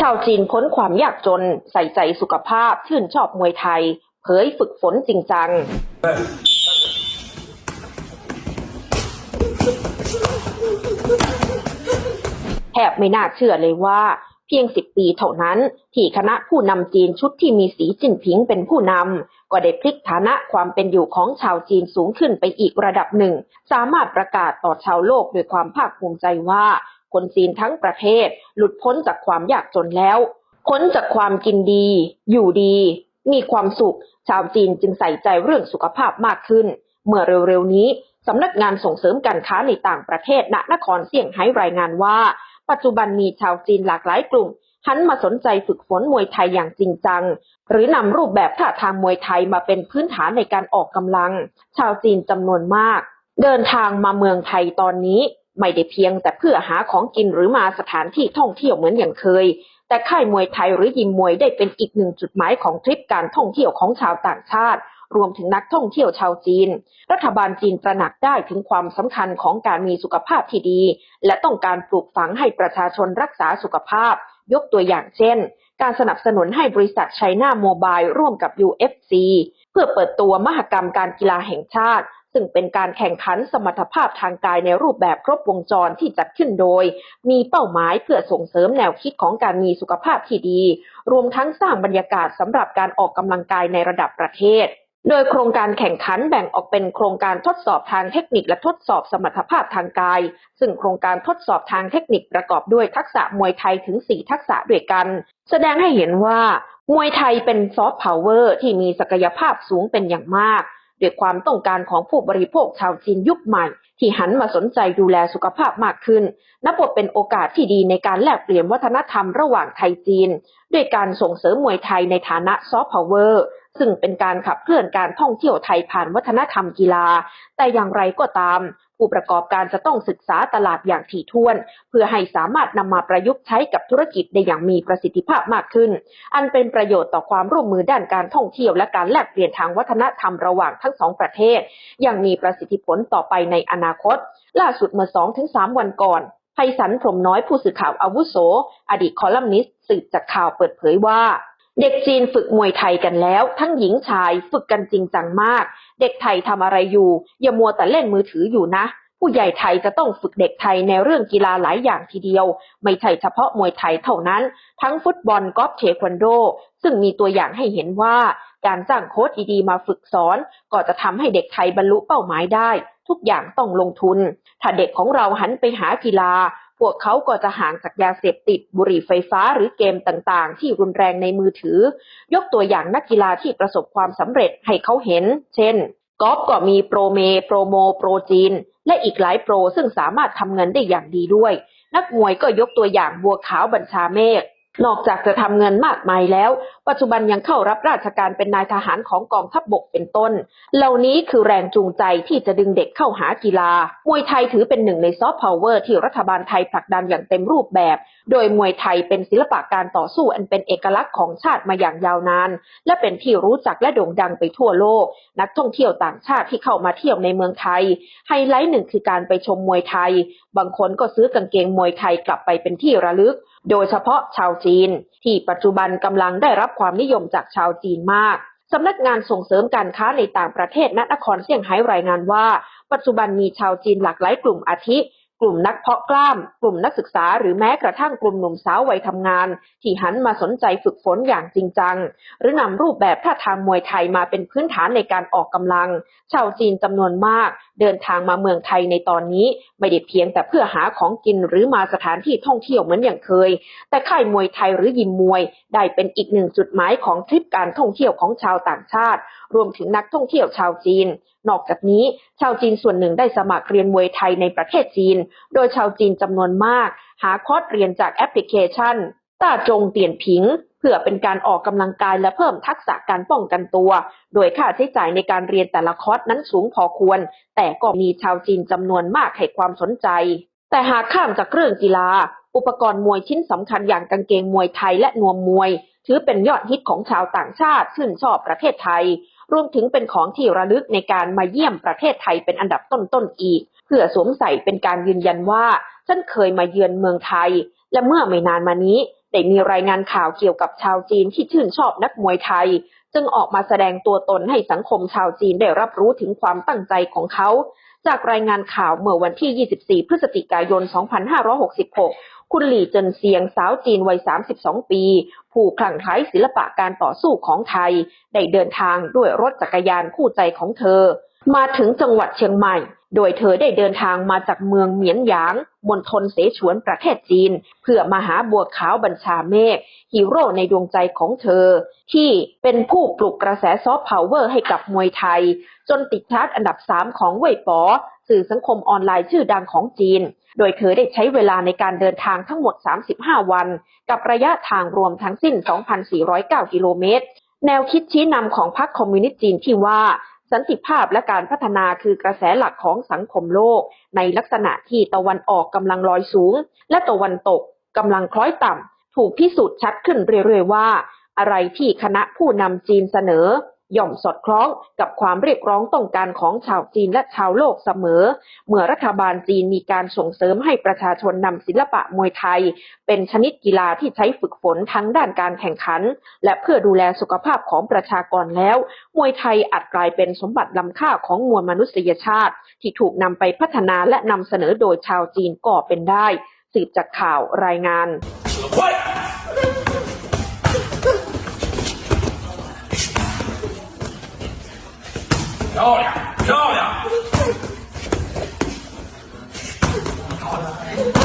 ชาวจีนพ้นความยากจน ใส่ใจสุขภาพ ชื่นชอบมวยไทย เผยฝึกฝนจริงจัง แทบไม่น่าเชื่อเลยว่าเพียงสิบปีเท่านั้น ที่คณะผู้นำจีนชุดที่มีสีจิ้นผิงเป็นผู้นำ ก็ได้พลิกฐานะความเป็นอยู่ของชาวจีนสูงขึ้นไปอีกระดับหนึ่ง สามารถประกาศต่อชาวโลกด้วยความภาคภูมิใจว่า คนจีนทั้งประเทศ หลุดพ้นจากความยากจนแล้ว พ้นจากความกินดี อยู่ดี มีความสุข ชาวจีนจึงใส่ใจเรื่องสุขภาพมากขึ้น เมื่อเร็วๆนี้สำนักงานส่งเสริมการค้าในต่างประเทศณนครเซี่ยงไฮ้รายงานว่า ปัจจุบันมีชาวจีนหลากหลายกลุ่มหันมาสนใจฝึกฝนมวยไทยอย่างจริงจัง หรือนำรูปแบบท่าทางมวยไทยมาเป็นพื้นฐานในการออกกำลัง ชาวจีนจำนวนมาก เดินทางมาเมืองไทยตอนนี้ ไม่ได้เพียงแต่เพื่อหาของกินหรือมาสถานที่ท่องเที่ยวเหมือนอย่างเคย แต่ค่ายมวยไทยหรือยิมมวยได้เป็นอีกหนึ่งจุดหมายของทริปการท่องเที่ยวของชาวต่างชาติ รวมถึงนักท่องเที่ยวชาวจีน รัฐบาลจีนตระหนักได้ถึงความสำคัญของการมีสุขภาพที่ดี และต้องการปลูกฝังให้ประชาชนรักษาสุขภาพ ยกตัวอย่างเช่น การสนับสนุนให้บริษัทไชน่าโมบายร่วมกับ UFC เพื่อเปิดตัวมหกรรมการกีฬาแห่งชาติ ซึ่งเป็นการแข่งขันสมรรถภาพทางกายในรูปแบบครบวงจรที่จัดขึ้นโดย มีเป้าหมายเพื่อส่งเสริมแนวคิดของการมีสุขภาพที่ดี รวมทั้งสร้างบรรยากาศสำหรับการออกกำลังกายในระดับประเทศ โดยโครงการแข่งขันแบ่งออกเป็นโครงการทดสอบทางเทคนิคและทดสอบสมรรถภาพทางกาย ซึ่งโครงการทดสอบทางเทคนิคประกอบด้วยทักษะมวยไทยถึง 4 ทักษะด้วยกัน แสดงให้เห็นว่ามวยไทยเป็นซอฟต์พาวเวอร์ที่มีศักยภาพสูงเป็นอย่างมากด้วยความต้องการของผู้บริโภคชาวจีนยุคใหม่ ที่หันมาสนใจดูแลสุขภาพมากขึ้น นับว่าเป็นโอกาสที่ดีในการแลกเปลี่ยนวัฒนธรรมระหว่างไทยจีน ด้วยการส่งเสริมมวยไทยในฐานะซอฟต์พาวเวอร์ ซึ่งเป็นการขับเคลื่อนการท่องเที่ยวไทยผ่านวัฒนธรรมกีฬา แต่อย่างไรก็ตาม ผู้ประกอบการจะต้องศึกษาตลาดอย่างถี่ถ้วน เพื่อให้สามารถนำมาประยุกต์ใช้กับธุรกิจได้อย่างมีประสิทธิภาพมากขึ้น อันเป็นประโยชน์ต่อความร่วมมือด้านการท่องเที่ยวและการแลกเปลี่ยนทางวัฒนธรรมระหว่างทั้งสองประเทศ อย่างมีประสิทธิผลต่อไปในอนาคต ล่าสุดเมื่อ2-3 วันก่อนไพศาลพรหมน้อยผู้สื่อข่าวอาวุโส อดีตคอลัมนิสต์สืบจากข่าวเปิดเผยว่า เด็กจีนฝึกมวยไทยกันแล้ว ทั้งหญิงชายฝึกกันจริงจังมาก เด็กไทยทำอะไรอยู่ อย่ามัวแต่เล่นมือถืออยู่นะ ผู้ใหญ่ไทยจะต้องฝึกเด็กไทยในเรื่องกีฬาหลายอย่างทีเดียว ไม่ใช่เฉพาะมวยไทยเท่านั้น ทั้งฟุตบอลกอล์ฟเทควันโด ซึ่งมีตัวอย่างให้เห็นว่า การจ้างโค้ชดีๆมาฝึกสอน ก็จะทำให้เด็กไทยบรรลุเป้าหมายได้ ทุกอย่างต้องลงทุน ถ้าเด็กของเราหันไปหากีฬา พวกเขาก็จะห่างจากยาเสพติด บุหรี่ไฟฟ้าหรือเกมต่างๆ ที่รุนแรงในมือถือ ยกตัวอย่างนักกีฬาที่ประสบความสำเร็จให้เขาเห็น เช่นกอล์ฟก็มีโปรเม โปรโม โปรจีน และอีกหลายโปรซึ่งสามารถทำเงินได้อย่างดีด้วย นักมวยก็ยกตัวอย่างบัวขาวบัญชาเมฆ นอกจากจะทำเงินมากมายแล้ว ปัจจุบันยังเข้ารับราชการเป็นนายทหารของกองทัพบบกเป็นต้น เหล่านี้คือแรงจูงใจที่จะดึงเด็กเข้าหากีฬา มวยไทยถือเป็นหนึ่งในซอฟต์พาวเวอร์ที่รัฐบาลไทยผลักดันอย่างเต็มรูปแบบ โดยมวยไทยเป็นศิลปะการต่อสู้อันเป็นเอกลักษณ์ของชาติมาอย่างยาวนาน และเป็นที่รู้จักและโด่งดังไปทั่วโลก นักท่องเที่ยวต่างชาติที่เข้ามาเที่ยวในเมืองไทย ไฮไลท์หนึ่งคือการไปชมมวยไทย บางคนก็ซื้อกางเกงมวยไทยกลับไปเป็นที่ระลึกโดยเฉพาะชาวจีน ที่ปัจจุบันกำลังได้รับความนิยมจากชาวจีนมากสำนักงานส่งเสริมการค้าในต่างประเทศณนครเซี่ยงไฮ้รายงานว่า ปัจจุบันมีชาวจีนหลากหลายกลุ่มอาทิ กลุ่มนักเพาะกล้าม กลุ่มนักศึกษาหรือแม้กระทั่งกลุ่มหนุ่มสาววัยทำงาน ที่หันมาสนใจฝึกฝนอย่างจริงจัง หรือนำรูปแบบท่าทางมวยไทยมาเป็นพื้นฐานในการออกกำลัง ชาวจีนจำนวนมาก เดินทางมาเมืองไทยในตอนนี้ ไม่ได้เพียงแต่เพื่อหาของกินหรือมาสถานที่ท่องเที่ยวเหมือนอย่างเคย แต่ค่ายมวยไทยหรือยิมมวย ได้เป็นอีกหนึ่งจุดหมายของทริปการท่องเที่ยวของชาวต่างชาติ รวมถึงนักท่องเที่ยวชาวจีน นอกจากนี้ ชาวจีนส่วนหนึ่งได้สมัครเรียนมวยไทยในประเทศจีนโดยชาวจีนจำนวนมาก หาคอร์สเรียนจากแอปพลิเคชันต้าจงเตียนผิง เพื่อเป็นการออกกำลังกายและเพิ่มทักษะการป้องกันตัว โดยค่าใช้จ่ายในการเรียนแต่ละคอร์สนั้นสูงพอควร แต่ก็มีชาวจีนจำนวนมากให้ความสนใจ แต่หากข้ามจากเรื่องกีฬา อุปกรณ์มวยชิ้นสำคัญอย่างกางเกงมวยไทยและนวมมวย ถือเป็นยอดฮิตของชาวต่างชาติชื่นชอบประเทศไทยรวมถึงเป็นของที่ระลึกในการมาเยี่ยมประเทศไทยเป็นอันดับต้นๆอีก เพื่อสวมใส่เป็นการยืนยันว่าฉันเคยมาเยือนเมืองไทย และเมื่อไม่นานมานี้ได้มีรายงานข่าวเกี่ยวกับชาวจีนที่ชื่นชอบนักมวยไทย จึงออกมาแสดงตัวตนให้สังคมชาวจีนได้รับรู้ถึงความตั้งใจของเขา จากรายงานข่าวเมื่อวันที่ 24 พฤศจิกายน 2566 คุณหลี่เจินเซียงสาวจีนวัย 32 ปี ผู้คลั่งไคล้ศิลปะการต่อสู้ของไทย ได้เดินทางด้วยรถจักรยานคู่ใจของเธอ มาถึงจังหวัดเชียงใหม่ โดยเธอได้เดินทางมาจากเมืองเหมียนหยาง มณฑลเสฉวนประเทศจีน เพื่อมาหาบัวขาวบัญชาเมฆฮีโร่ในดวงใจของเธอ ที่เป็นผู้ปลุกกระแสซอฟต์พาวเวอร์ให้กับมวยไทย จนติดชาร์ตอันดับ 3 ของเว่ยป๋อสื่อสังคมออนไลน์ชื่อดังของจีน โดยเธอได้ใช้เวลาในการเดินทางทั้งหมด 35 วัน กับระยะทางรวมทั้งสิ้น 2,409 กิโลเมตร แนวคิดชี้นำของพรรคคอมมิวนิสต์จีนที่ว่า สันติภาพและการพัฒนาคือกระแสหลักของสังคมโลก ในลักษณะที่ตะวันออกกำลังลอยสูง และตะวันตกกำลังคล้อยต่ำ ถูกพิสูจน์ชัดขึ้นเรื่อยๆว่า อะไรที่คณะผู้นำจีนเสนอ ย่อมสอดคล้องกับความเรียกร้องต้องการของชาวจีนและชาวโลกเสมอ เมื่อรัฐบาลจีนมีการส่งเสริมให้ประชาชนนำศิลปะมวยไทย เป็นชนิดกีฬาที่ใช้ฝึกฝนทั้งด้านการแข่งขัน และเพื่อดูแลสุขภาพของประชากรแล้ว มวยไทยอาจกลายเป็นสมบัติล้ำค่าของมวลมนุษยชาติ ที่ถูกนำไปพัฒนาและนำเสนอโดยชาวจีนก็เป็นได้ สืบจากข่าวรายงาน 漂亮漂亮。漂亮